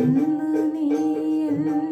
വീണ്ടും